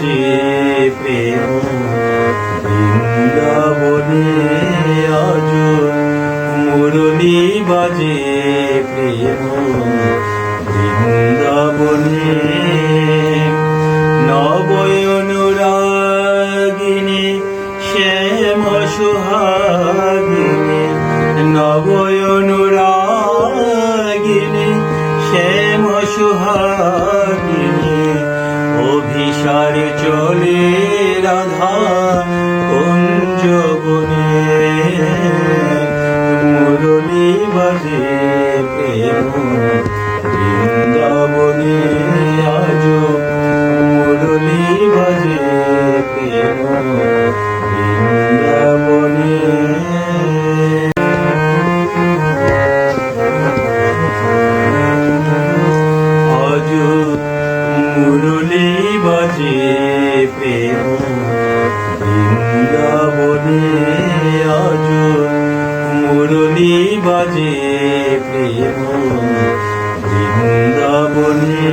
যে প্রেম বৃন্দাবনে আজ মুরলি বাজে প্রেম বৃন্দাবনে নবয়নুরাগিনী শ্যাম সোহাগিনী নবয়নুরাগিনী শ্যাম সোহাগ চলে রাধা কুঞ্জ বনে মুরলী বাজে প্রেম বৃন্দাবনে। আজ মুরলী বাজে প্রেম বৃন্দাবনে। আজ মুরলী বাজে প্রেম বৃন্দাবনে আজ মুরলি বাজে প্রেম। বৃন্দাবনে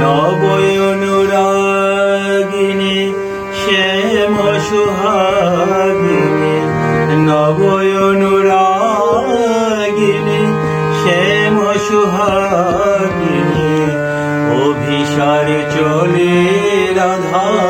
নবয়নুরাগিনী শ্যাম সুহাগিনী নবয়নুরাগিনী শ্যাম সুহাগ অভিসারে চলে রাধা